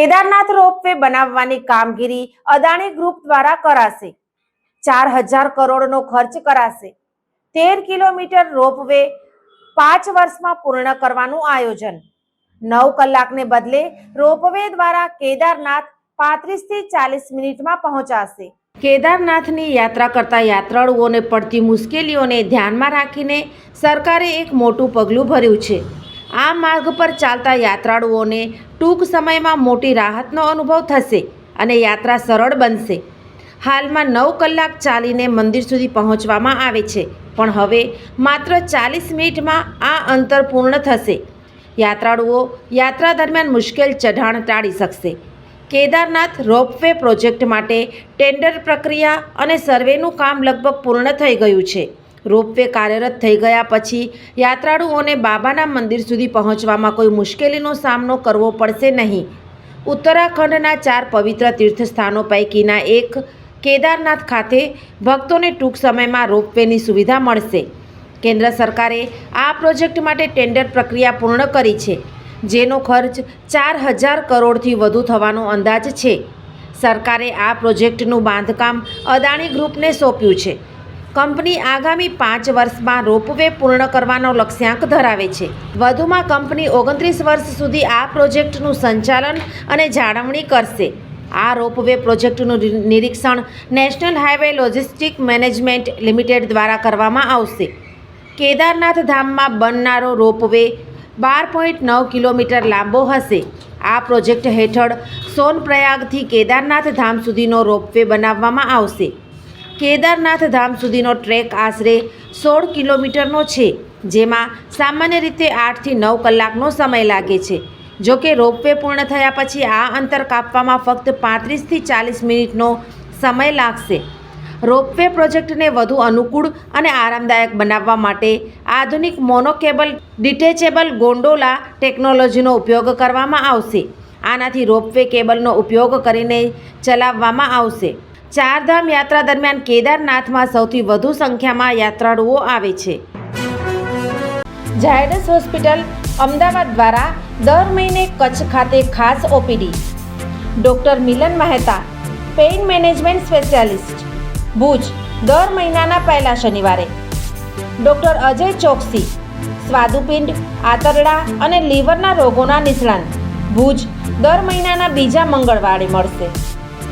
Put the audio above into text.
Kedarnath ropeway બનાવવાની કામગીરી Adani group દ્વારા કરાશે. ચાર હજાર કરોડનો ખર્ચ કરાશે. તેર કિલોમીટર રોપવે પાંચ વર્ષમાં પૂર્ણ કરવાનું આયોજન. નવ કલાકને બદલે રોપવે દ્વારા કેદારનાથ પાંત્રીસથી ચાલીસ મિનિટમાં પહોંચાશે. કેદારનાથની યાત્રા કરતા યાત્રાળુઓને પડતી મુશ્કેલીઓને ધ્યાનમાં રાખીને સરકારે એક મોટું પગલું ભર્યું છે. આ માર્ગ પર ચાલતા યાત્રાળુઓને ટૂંક સમયમાં મોટી રાહતનો અનુભવ થશે અને યાત્રા સરળ બનશે. હાલમાં નવ કલાક ચાલીને મંદિર સુધી પહોંચવામાં આવે છે, પણ હવે માત્ર ચાલીસ મિનિટમાં આ અંતર પૂર્ણ થશે. યાત્રાળુઓ યાત્રા દરમિયાન મુશ્કેલ ચઢાણ ટાળી શકશે. કેદારનાથ રોપવે પ્રોજેક્ટ માટે ટેન્ડર પ્રક્રિયા અને સર્વેનું કામ લગભગ પૂર્ણ થઈ ગયું છે. રોપવે કાર્યરત થઈ ગયા પછી યાત્રાળુઓને બાબાના મંદિર સુધી પહોંચવામાં કોઈ મુશ્કેલીનો સામનો કરવો પડશે નહીં. ઉત્તરાખંડના ચાર પવિત્ર તીર્થસ્થાનો પૈકીના એક કેદારનાથ ખાતે ભક્તોને ટૂંક સમયમાં રોપવેની સુવિધા મળશે. કેન્દ્ર સરકારે આ પ્રોજેક્ટ માટે ટેન્ડર પ્રક્રિયા પૂર્ણ કરી છે, જેનો ખર્ચ ચાર હજાર કરોડથી વધુ થવાનો અંદાજ છે. સરકારે આ પ્રોજેક્ટનું બાંધકામ અદાણી ગ્રુપને સોંપ્યું છે. કંપની આગામી પાંચ વર્ષમાં રોપવે પૂર્ણ કરવાનો લક્ષ્યાંક ધરાવે છે. વધુમાં કંપની ઓગણત્રીસ વર્ષ સુધી આ પ્રોજેક્ટનું સંચાલન અને જાળવણી કરશે. આ રોપવે પ્રોજેક્ટનું નિરીક્ષણ national highway logistic management limited દ્વારા કરવામાં આવશે. કેદારનાથ ધામમાં બનનારો રોપવે બાર પોઈન્ટ નવ કિલોમીટર લાંબો હશે. આ પ્રોજેક્ટ હેઠળ સોનપ્રયાગથી કેદારનાથ ધામ સુધીનો રોપવે બનાવવામાં આવશે. કેદારનાથ ધામ સુધીનો ટ્રેક આશરે સોળ કિલોમીટરનો છે, જેમાં સામાન્ય રીતે આઠથી નવ કલાકનો સમય લાગે છે. જો કે રોપવે પૂર્ણ થયા પછી આ અંતર કાપવામાં ફક્ત પાંત્રીસથી ચાલીસ મિનિટનો સમય લાગશે. રોપવે પ્રોજેક્ટને વધુ અનુકૂળ અને આરામદાયક બનાવવા માટે આધુનિક મોનોકેબલ, ડિટેચેબલ ગોંડોલા ટેકનોલોજીનો ઉપયોગ કરવામાં આવશે. આનાથી રોપવે કેબલનો ઉપયોગ કરીને ચલાવવામાં આવશે. ચારધામ યાત્રા દરમિયાન કેદારનાથમાં સૌથી વધુ સંખ્યામાં યાત્રાળુઓ આવે છે. ઝાયડસ હોસ્પિટલ અમદાવાદ દ્વારા દર મહિને કચ્છ ખાતે ખાસ OPD. Doctor Milan Mehta, pain management specialist. Bhuj, દર મહિનાના પહેલા શનિવારે. ડૉક્ટર અજય ચોકસી, સ્વાદુપિંડ, આંતરડા અને લીવરના રોગોના નિષ્ણાંત. ભુજ, દર મહિનાના બીજા મંગળવારે મળશે.